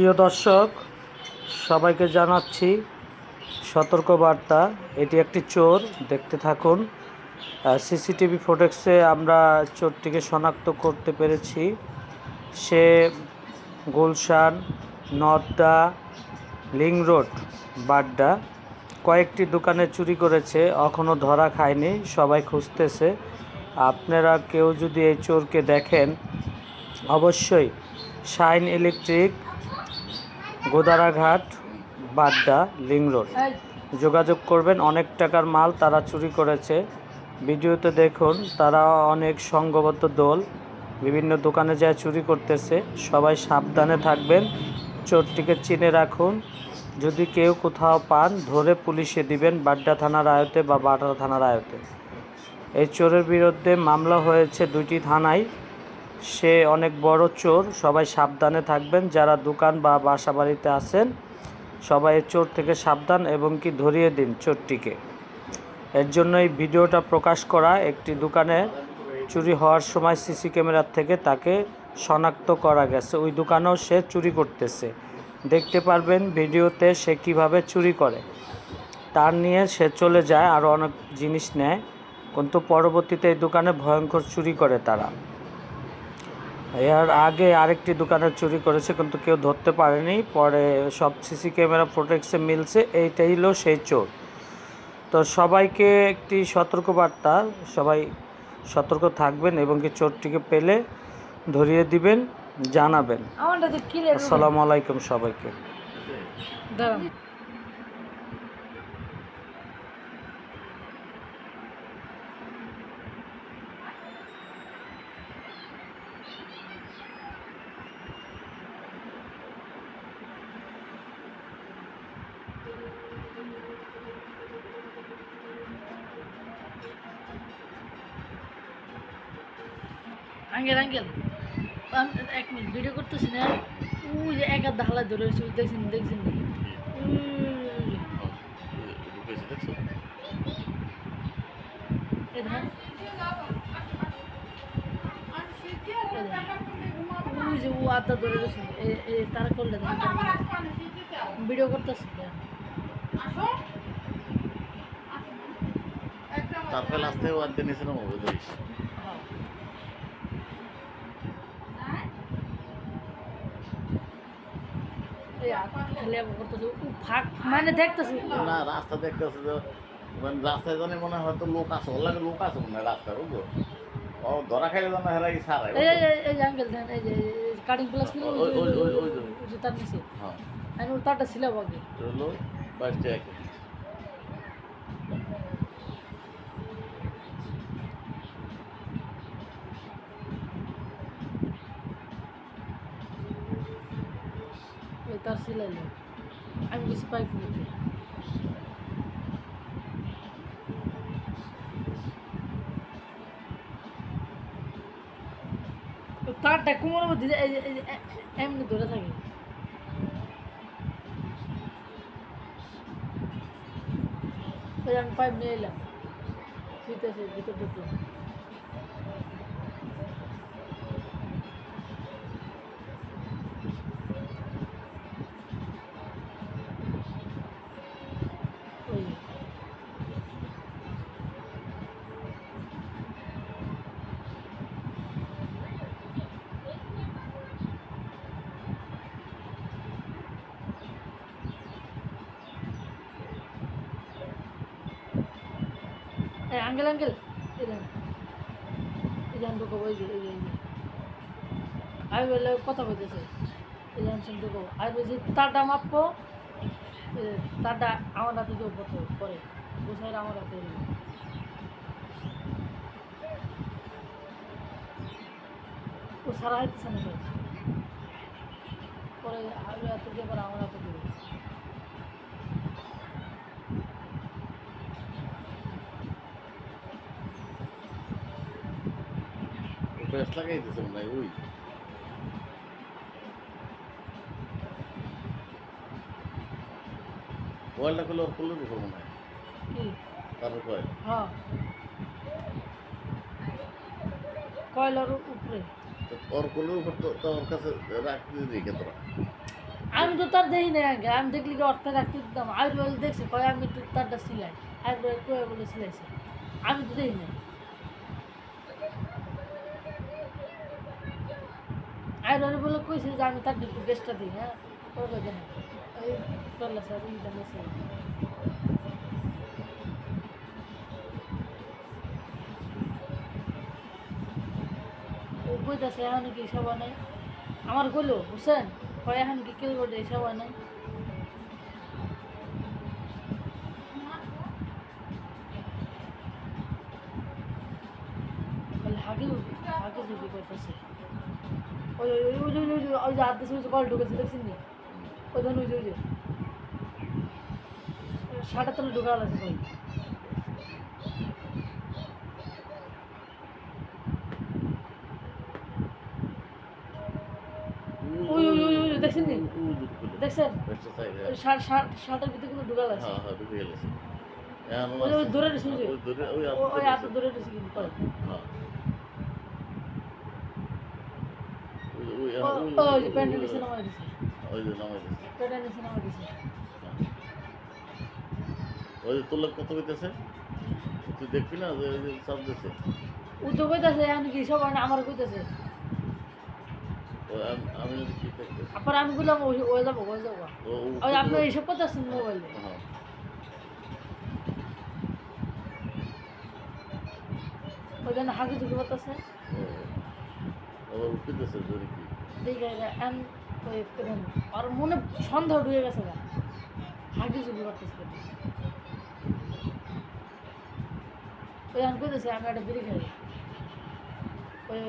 প্রিয় দর্শক, সবাইকে জানাচ্ছি সতর্কবার্তা। এটি একটি চোর, দেখতে থাকুন। সিসিটিভি ফুটেক্সে আমরা চোরটিকে শনাক্ত করতে পেরেছি। সে গুলশান নদ্দা লিং রোড বাড্ডা কয়েকটি দোকানে চুরি করেছে এখনও ধরা খায়নি, সবাই খুঁজতেছে। আপনারা কেউ যদি এই চোরকে দেখেন, অবশ্যই shine electric Godaraghat, Badda link road. যোগাযোগ করবেন, অনেক টাকার মাল তারা চুরি করেছে। ভিডিওতে দেখুন, তারা অনেক সংঘবদ্ধ দল। বিভিন্ন দোকানে যায় চুরি করতেছে। সবাই সাবধানে থাকবেন, চোরটিকে চিনে রাখুন। যদি কেউ কোথাও পান, ধরে পুলিশে দিবেন বাড্ডা থানার আয়তে বা বাড্ডা থানার আয়তে। এই চোরের বিরুদ্ধে মামলা হয়েছে দুটি থানায়। সে অনেক বড় চোর, সবাই সাবধানে থাকবেন। যারা দোকান বা বাসা বাড়িতে আছেন, সবাই চোর থেকে সাবধান এবং কি ধরিয়ে দিন চোরটিকে। এর জন্য এই ভিডিওটা প্রকাশ করা, একটি দোকানে চুরি হওয়ার সময় সিসি ক্যামেরার থেকে তাকে শনাক্ত করা গেছে। ওই দোকানেও সে চুরি করতেছে। দেখতে পারবেন ভিডিওতে সে কীভাবে চুরি করে। তার নিয়ে সে চলে যায়, আরও অনেক জিনিস নেয়। কিন্তু পরবর্তীতে এই দোকানে ভয়ঙ্কর চুরি করে তারা। এর আগে আরেকটি দোকানে চুরি করেছে কিন্তু কেউ ধরতে পারেনি। পরে সব সিসি ক্যামেরা ফুটেক্সে মিলছে এইটাই হলো সেই চোর। তো সবাইকে একটি সতর্কবার্তা সবাই সতর্ক থাকবেন এবং কি চোরটিকে পেলে ধরিয়ে দিবেন জানাবেন। আসসালামু আলাইকুম সবাইকে। দাঁড়ান আঙ্কেল আঙ্কেল এক মিনিট ভিডিও করতেছি না। ওই যে এক আধ হালা ধরে রয়েছে দেখছেন দেখছেন। ওই যে ও আধা ধরে রয়েছে তারা করলে ভিডিও করতেছি তারপরে লাস্টে ও আনতে নিয়েছিল মোবাইল ধরিস এই আ- খালি আবার করতেছে ও ফাঁক মানে দেখতেছি। না রাস্তা দেখতেছি তো মানে রাস্তায় জানে মনে হয় তো লোক আছে ওর লাগে লোক আছে মনে হয় রাস্তায় বুঝলো ও ধরা খাইলে জানে হেরা এই সারাই এই এই- যে আঙ্কেল দেখেন এই যে কাটিং প্লাস কিলো ওই- ওই- ওই- ওই যে। তার নিচে। হ্যাঁ। আমি ওর তারটা ছিল আগে। বাইশ টাকা তার সিলাইলো আমি কিছু পাইপ নিতে তারটা কোমরের মধ্যে এমনি ধরে থাকে। আমি পাইপ নিয়ে এলাম। ঠিক আছে ভিতর ঢুকলো আঙ্কেল আঙ্কেল। এই দেন। এই জান ওই যে, এই যে এই যে। আমি বলে কথা বলতেছে। এই জান শুন ঢুকো আর বলছি, তারটা মাপবো। তারটা আমার হাতে দেবো পরে পরে। বুঝাই আমার হাতে ও সারা হাইতেছে না তো। পরে আমি হাতে দিয়ে পরে আমার হাতে দেবো বেশ লাগাই দিছে মনে হয় ওই। মোবাইলটা করলে ওর করলে উপর মনে হয়? তারপর কয় হ্যাঁ। কয়লার উপরে। তো ওর করলে উপর তো তো ওর কাছে রাখতে রেখে তোরা? আমি তো তার দেখি নাই আগে। আমি দেখলি কি অর্থে রাখতে দিতাম। আর বলে দেখছি কয় আমি একটু তারটা সিলাই। আর বলে কয়ে বলে সিলাইছে। আমি তো দেখি নাই। আর বলে বলে কইছে যে আমি তার একটু বেস্টটা দিই হ্যাঁ? করে দেখেন এই চল্লা স্যার মেসে ও কইতাছে, এখন কি সবাই নাই? আমার কইলো, বুঝছেন? কয়, এখন কি কেউ করে সবাই নাই? বলে হাগে হাগে যদি করতেছে ওই ওই ওই ওই ওই ওই যে দিয়েছে ওই কল ঢুকেছে দেখছেন নি ওই ধরুন ওই যে ওই যে তলে ঢুকাল আছে কল ওই ওই ওই ওই দেখছেন নি দেখছেন শার্ট শার্ট শার্টের ভিতরে কিন্তু ঢুকাল আছে হ্যাঁ হ্যাঁ ঢুকে গেছে ওই ধরে রয়েছে ওই যে ওই রয়েছে কিন্তু কল হ্যাঁ ওই ওই ও- ওই ওই যে প্যান্টের নিচে নামাই দিছে ওই যে নামাই দিছে প্যান্টের নিচে নামাই দিছে ওই যে তোর কত হইতেছে? তুই দেখবি না যে সব দিছে ও তো কইতাছে এখন কি সবাই আমার কইতাছে? ওই আমি কি আবার আমি বললাম ওই ওই যাব ওই যাব। ওই আপনি এইসব করতেছেন মোবাইলে হ্যাঁ। ওইখানে হাগি ঝুঁকি করতেছে। ও। আবার উঠতেছে জোরে কি। আর মনে সন্দেহ ঢুকে গেছে না হাঁটি ঝুঁকি করতেছে ওই আমি কইতেছি, আমি একটা বিড়ি খাই। ওই।